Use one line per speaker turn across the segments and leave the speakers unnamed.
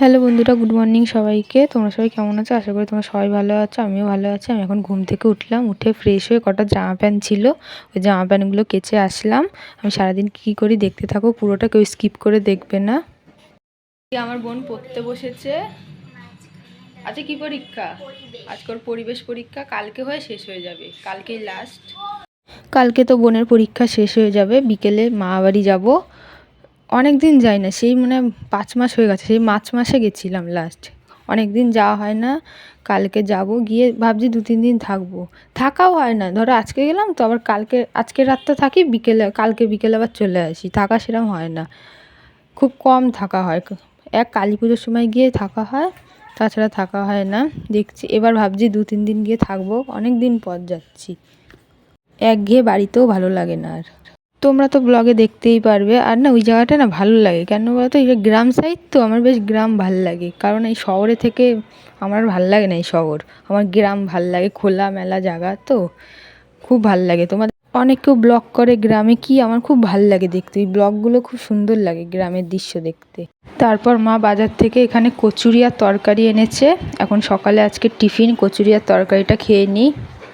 Hello বন্ধুরা, good morning সবাইকে। তোমরা সবাই কেমন আছো? আশা করি তোমরা সবাই ভালো আছো, আমিও ভালো আছি। আমি এখন ঘুম থেকে উঠলাম, উঠে ফ্রেশ হয়ে কটা জামা প্যান্ট ছিল, ওই জামা প্যান্টগুলো কেচে আসলাম। আমি সারাদিন কী করি দেখতে থাকো, পুরোটা কেউ স্কিপ করে দেখবে না। আমার বোন পড়তে বসেছে। আজকে কি পরীক্ষা? আজকের পরিবেশ পরীক্ষা, কালকে হয়ে শেষ হয়ে যাবে, কালকেই লাস্ট কালকে তো বোনের পরীক্ষা শেষ হয়ে যাবে, বিকেলে মা বাড়ি যাব। অনেক দিন যাই না, সেই মানে পাঁচ মাস হয়ে গেছে, সেই মার্চ মাসে গেছিলাম লাস্ট অনেক দিন যাওয়া হয় না, কালকে যাব, গিয়ে ভাবছি দু তিন দিন থাকব। থাকাও হয় না, ধরো আজকে গেলাম তো আবার কালকে, আজকে রাতটা থাকি, বিকেলে, কালকে বিকেলে আবার চলে আসি, থাকা সেরকম হয় না। খুব কম থাকা হয় এক কালী পুজোর সময় গিয়ে থাকা হয়, তাছাড়া থাকা হয় না, দেখছি, এবার ভাবছি দু তিন দিন গিয়ে থাকব অনেক দিন পর যাচ্ছি। এক গিয়ে বাড়িতেও ভালো লাগে না আর। তোমরা তো ব্লগে দেখতেই পারবে। আর না, ওই জায়গাটা না ভালো লাগে। কেন বলতো, এই গ্রাম সাইড তো আমার বেশ গ্রাম ভালো লাগে। কারণ এই শহরে থেকে আমার ভালো লাগে না এই শহর। আমার গ্রাম ভালো লাগে, খোলা মেলা জায়গা তো খুব ভালো লাগে। তোমার অনেক কেউ ব্লগ করে গ্রামে, কি আমার খুব ভালো লাগে দেখতে। ওই ব্লগগুলো খুব সুন্দর লাগে গ্রামের দৃশ্য দেখতে। তারপর মা বাজার থেকে এখানে কচুরি আর তরকারি এনেছে। এখন সকালে আজকে টিফিন, কচুরি আর তরকারিটা খেয়ে নিই।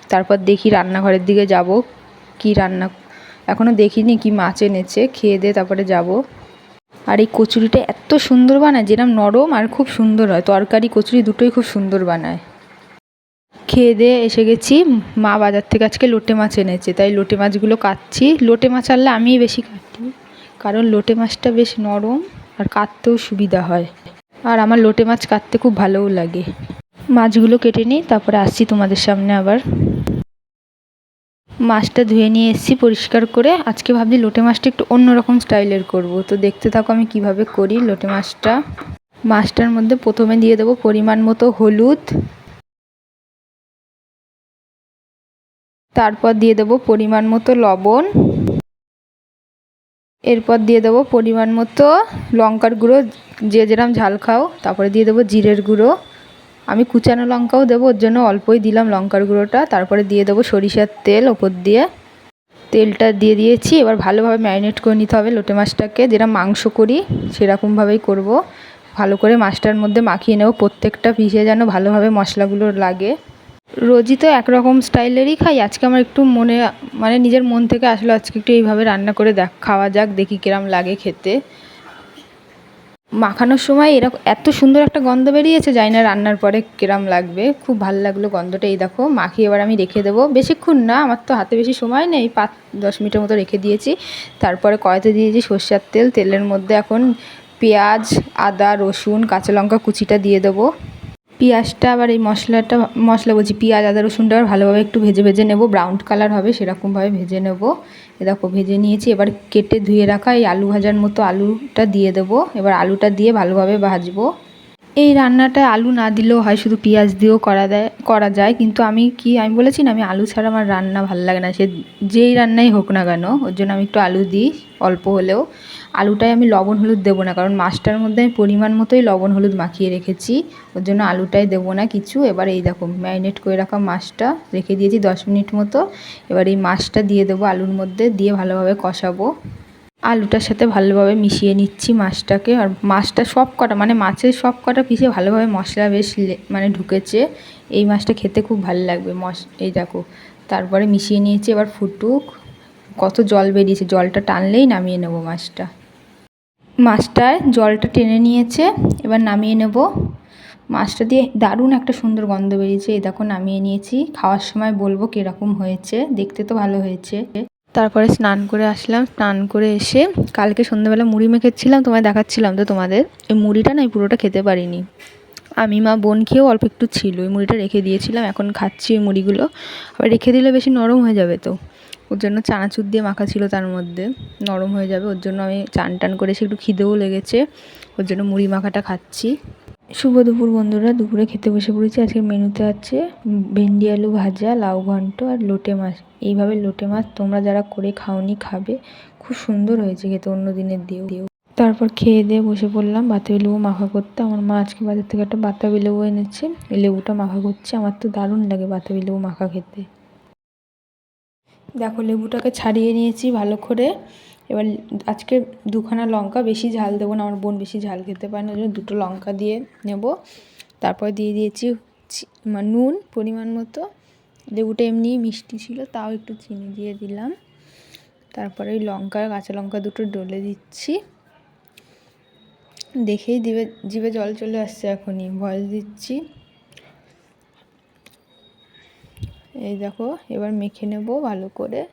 তারপর দেখি রান্নাঘরের দিকে যাব। কি রান্না এখনও দেখিনি কি মাছ এনেছে, খেয়ে দিয়ে তারপরে যাব। আর এই কচুরিটা এত সুন্দর বানায় যেরকম নরম আর খুব সুন্দর হয়। তরকারি, কচুরি দুটোই খুব সুন্দর বানায়। খেয়ে দিয়ে এসে গেছি, মা বাজার থেকে আজকে লোটে মাছ এনেছে। তাই লোটে মাছগুলো কাটছি। লোটে মাছ আনলে আমিই বেশি কাটি, কারণ লোটে মাছটা বেশ নরম আর কাটতেও সুবিধা হয়। আর আমার লোটে মাছ কাটতে খুব ভালোও লাগে। মাছগুলো কেটে নিই, তারপরে আসছি তোমাদের সামনে আবার। মাছটা ধুয়ে নিয়ে এসেছি পরিষ্কার করে। আজকে ভাবছি লোটে মাছটা একটু অন্যরকম স্টাইলের করব। তো দেখতে থাকো আমি কীভাবে করি লোটে মাছটা। মাছটার মধ্যে প্রথমে দিয়ে দেবো পরিমাণ মতো হলুদ। তারপর দিয়ে দেবো পরিমাণ মতো লবণ। এরপর দিয়ে দেবো পরিমাণ মতো লঙ্কার গুঁড়ো, যে যেরম ঝাল খাও। তারপরে দিয়ে দেবো জিরের গুঁড়ো। আমি কুচানো লঙ্কাও দেবো, ওর জন্য অল্পই দিলাম লঙ্কার গুঁড়োটা। তারপরে দিয়ে দেবো সরিষার তেল ওপর দিয়ে। তেলটা দিয়ে দিয়েছি, এবার ভালোভাবে ম্যারিনেট করে নিতে হবে লোটে মাছটাকে। যেরকম মাংস করি, সেরকমভাবেই করব। ভালো করে মাছটার মধ্যে মাখিয়ে নেব, প্রত্যেকটা পিসে যেন ভালোভাবে মশলাগুলো লাগে। রোজই তো একরকম স্টাইলেরই খাই, আজকে আমার একটু মনে মানে নিজের মন থেকে আসলে আজকে একটু এইভাবে রান্না করে দেখ, খাওয়া যাক, দেখি কিরম লাগে খেতে। মাখানোর সময় এরকম এত সুন্দর একটা গন্ধ বেরিয়েছে যাই না রান্নার পরে কিরম লাগবে। খুব ভালো লাগল গন্ধটা। এই দেখো মাখিয়ে এবার আমি রেখে দেবো। বেশিক্ষণ না, আমার তো হাতে বেশি সময় নেই। পাঁচ, দশ মিনিটের মতো রেখে দিয়েছি। তারপরে কড়াইতে দিয়েছি সর্ষার তেল। তেলের মধ্যে এখন পেঁয়াজ, আদা, রসুন, কাঁচা লঙ্কা কুচিটা দিয়ে দেবো। পেঁয়াজটা, আবার এই মশলাটা, মশলা বলছি পেঁয়াজ, আদা রসুনটা ভালোভাবে একটু ভেজে ভেজে নেব। ব্রাউন কালার হবে, সেরকমভাবে ভেজে নেব। এ দেখো, ভেজে নিয়েছি। এবার কেটে ধুয়ে রাখা এই আলু ভাজার মতো আলুটা দিয়ে দেবো। এবার আলুটা দিয়ে ভালোভাবে ভাজবো। এই রান্নাটা আলু না দিলেও হয়, শুধু পেঁয়াজ দিয়েও করা দেয়, করা যায়। কিন্তু আমি কি, আমি বলেছি না, আমি আলু ছাড়া আমার রান্না ভালো লাগে না। সে যেই রান্নাই হোক না কেন, ওর জন্য আমি একটু আলু দিই, অল্প হলেও। আলুটায় আমি লবণ, হলুদ দেবো না। কারণ মাছটার মধ্যে আমি পরিমাণ মতোই লবণ, হলুদ মাখিয়ে রেখেছি। ওর জন্য আলুটায় দেবো না কিছু। এবার এই দেখো, ম্যারিনেট করে রাখা মাছটা রেখে দিয়েছি দশ মিনিট মতো। এবার এই মাছটা দিয়ে দেবো আলুর মধ্যে, দিয়ে ভালোভাবে কষাবো। আলুটার সাথে ভালোভাবে মিশিয়ে নিচ্ছি মাছটাকে। আর মাছটা সব কটা মানে মাছের সব কটা পিসে ভালোভাবে মশলা বেশ মানে ঢুকেছে। এই মাছটা খেতে খুব ভালো লাগবে। মশ, এই দেখো, তারপরে মিশিয়ে নিয়েছি এবার ফুটুক। কত জল বেরিয়েছে, জলটা টানলেই নামিয়ে নেব মাছটা। মাছটায় জলটা টেনে নিয়েছে, এবার নামিয়ে নেব। মাছটা দিয়ে দারুণ একটা সুন্দর গন্ধ বেরিয়েছে। এই দেখো, নামিয়ে নিয়েছি। খাওয়ার সময় বলব কীরকম হয়েছে। দেখতে তো ভালো হয়েছে। তারপরে স্নান করে আসলাম। স্নান করে এসে কালকে সন্ধ্যাবেলা মুড়ি মেখেছিলাম। তোমায় দেখাচ্ছিলাম তো তোমাদের। এই মুড়িটা না পুরোটা খেতে পারিনি। আমি মা বোন খেয়েও অল্প একটু ছিল। ওই মুড়িটা রেখে দিয়েছিলাম। এখন খাচ্ছি ওই মুড়িগুলো। আবার রেখে দিলে বেশি নরম হয়ে যাবে তো। ওর জন্য চানাচুর দিয়ে মাখা ছিল তার মধ্যে। নরম হয়ে যাবে, ওর জন্য আমি চান টান করে একটু খিদেও লেগেছে। ওর জন্য মুড়ি মাখাটা খাচ্ছি। শুভ দুপুর বন্ধুরা, দুপুরে খেতে বসে পড়েছি। আজকে মেনুতে আছে ভেন্ডি, আলু ভাজা, লাউ ঘন্ট আর লোটে মাছ। এইভাবে লোটে মাছ তোমরা যারা করে খাওনি খাবে। খুব সুন্দর হয়েছে খেতে অন্য দিনের দিয়েও। দিয়েও তারপর খেয়ে দিয়ে বসে পড়লাম বাতাবি লেবু মাখা করতে। আমার মা আজকে বাজার থেকে একটা বাতাবি লেবু এনেছে। লেবুটা মাখা করছে। আমার তো দারুণ লাগে বাতাবি লেবু মাখা খেতে। দেখো, লেবুটাকে ছাড়িয়ে নিয়েছি ভালো করে। এবার আজকে দুখানা লঙ্কা, বেশি ঝাল দেবো না, আমার বোন বেশি ঝাল খেতে পারে না জন্য দুটো লঙ্কা দিয়ে নেব। তারপর দিয়ে দিয়েছি নুন পরিমাণ মতো। লেবুটা এমনি মিষ্টি ছিল, তাও একটু চিনি দিয়ে দিলাম। তারপরে ওই লঙ্কা, কাঁচা লঙ্কা দুটো ডলে দিচ্ছি। দেখেই দিবে, জিভে জল চলে আসছে এখনই ভয়েস দিচ্ছি। এই দেখো, এবার মেখে নেব ভালো করে।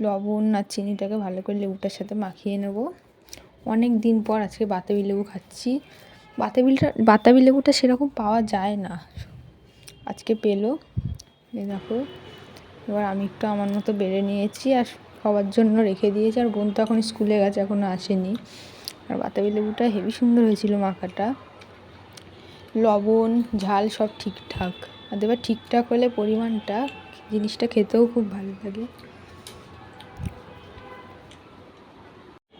লবণ আর চিনিটাকে ভালো করে লেবুটার সাথে মাখিয়ে নেব। অনেক দিন পর আজকে বাতাবি লেবু খাচ্ছি। বাতাবিটা বাতাবি লেবুটা সেরকম পাওয়া যায় না। আজকে পেল। এই দেখো, এবার আমি একটু আমার মতো বেড়ে নিয়েছি আর সবার জন্য রেখে দিয়েছি। আর বোন তো এখন স্কুলে গেছে এখনও আসেনি। আর বাতাবি লেবুটা হেভি সুন্দর হয়েছিল মাখাটা। লবণ, ঝাল সব ঠিকঠাক। এবার ঠিকঠাক হলে পরিমাণটা, জিনিসটা খেতেও খুব ভালো লাগে।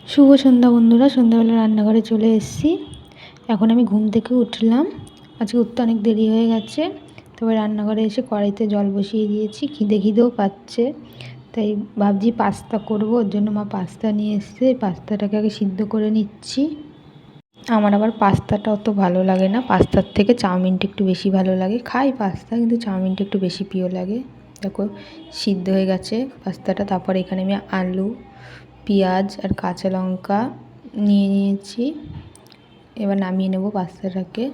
শুভ সন্ধ্যা বন্ধুরা, সন্ধ্যাবেলা রান্নাঘরে চলে এসেছি। এখন আমি ঘুম থেকে উঠলাম। আজকে উঠতে অনেক দেরি হয়ে গেছে। তবে রান্নাঘরে এসে কড়াইতে জল বসিয়ে দিয়েছি, খিদে খিদেও পাচ্ছে। তাই ভাবছি পাস্তা করব, ওর জন্য মা পাস্তা নিয়ে এসছে। পাস্তাটাকে আগে সিদ্ধ করে নিচ্ছি। আমার আবার পাস্তাটা অত ভালো লাগে না। পাস্তার থেকে চাউমিনটা একটু বেশি ভালো লাগে। খাই পাস্তা, কিন্তু চাউমিনটা একটু বেশি প্রিয় লাগে। দেখো, সিদ্ধ হয়ে গেছে পাস্তাটা। তারপর এখানে আমি আলু, পেঁয়াজ আর কাঁচা লঙ্কা নিয়ে নিয়েছি। এবার নামিয়ে নেব পাস্তাটাকে।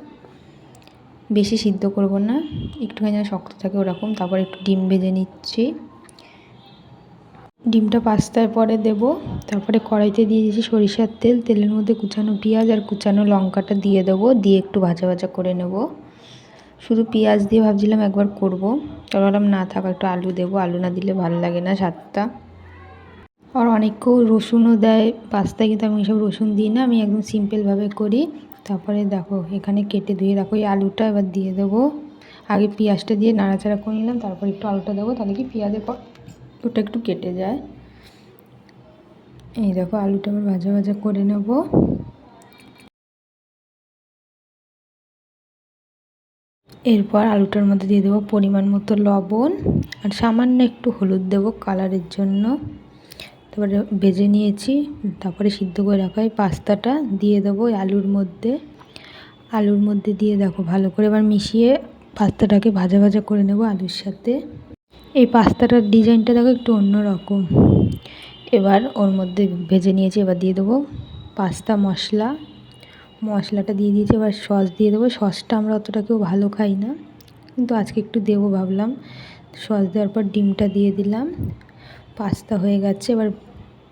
বেশি সিদ্ধ করব না। একটুখানি যেন শক্ত থাকে ওরকম। তারপর একটু ডিম ভেজে নিচ্ছি। ডিমটা পাস্তায় পরে দেব। তারপরে কড়াইতে দিয়ে দিয়েছি সরিষার তেল। তেলের মধ্যে কুচানো পেঁয়াজ আর কুচানো লঙ্কাটা দিয়ে দেবো। দিয়ে একটু ভাজা ভাজা করে নেব। শুধু পেঁয়াজ দিয়ে ভাবছিলাম একবার করব। তারপর ভাবলাম না থাক, একটু আলু দেবো। আলু না দিলে ভালো লাগে না স্বাদটা। আর অনেকেও রসুনও দেয়। পাস্তায় কিন্তু আমি সব রসুন দিই না, আমি একদম সিম্পলভাবে করি। তারপরে দেখো, এখানে কেটে ধুয়ে রাখো এই আলুটা, এবার দিয়ে দেবো। আগে পেঁয়াজটা দিয়ে নাড়াচাড়া করে নিলাম, তারপর একটু আলুটা দেবো। তাহলে কি পেঁয়াজের পর ওটা একটু কেটে যায়। এই দেখো আলুটা আবার ভাজা ভাজা করে নেব। এরপর আলুটার মধ্যে দিয়ে দেবো পরিমাণ মতো লবণ আর সামান্য একটু হলুদ দেবো কালারের জন্য। তারপরে ভেজে নিয়েছি, তারপরে সিদ্ধ করে রাখা পাস্তাটা দিয়ে দেবো আলুর মধ্যে। আলুর মধ্যে দিয়ে দেখো ভালো করে এবার মিশিয়ে পাস্তাটাকে ভাজা ভাজা করে নেব আলুর সাথে। এই পাস্তাটার ডিজাইনটা দেখো একটু অন্যরকম। এবার ওর মধ্যে ভেজে নিয়েছি, এবার দিয়ে দেবো পাস্তা, মশলা। মশলাটা দিয়ে দিয়েছি, এবার সস দিয়ে দেবো। সসটা আমরা অতটা কেউ ভালো খাই না, কিন্তু আজকে একটু দেবো ভাবলাম। সস দেওয়ার পর ডিমটা দিয়ে দিলাম। পাস্তা হয়ে গেছে, এবার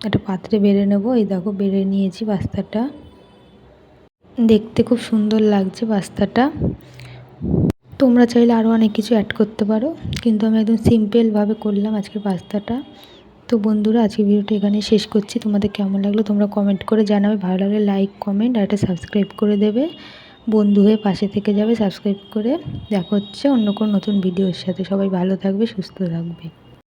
একটা পাত্রে বেড়ে নেব। এই দেখো, বেড়ে নিয়েছি পাস্তাটা। দেখতে খুব সুন্দর লাগছে পাস্তাটা। তোমরা চাইলে আরও অনেক কিছু অ্যাড করতে পারো। কিন্তু আমি একদম সিম্পলভাবে করলাম আজকের পাস্তাটা। তো বন্ধুরা আজকে ভিডিওটা এখানে শেষ করছি। তোমাদের কেমন লাগল তোমরা কমেন্ট করে জানাবে। ভালো লাগলে লাইক কমেন্ট আর একটা সাবস্ক্রাইব করে দেবে। বন্ধু হয়ে পাশে থেকে যাবে সাবস্ক্রাইব করে। দেখা হচ্ছে অন্য কোনো নতুন ভিডিওর সাথে। সবাই ভালো থাকবে, সুস্থ থাকবে।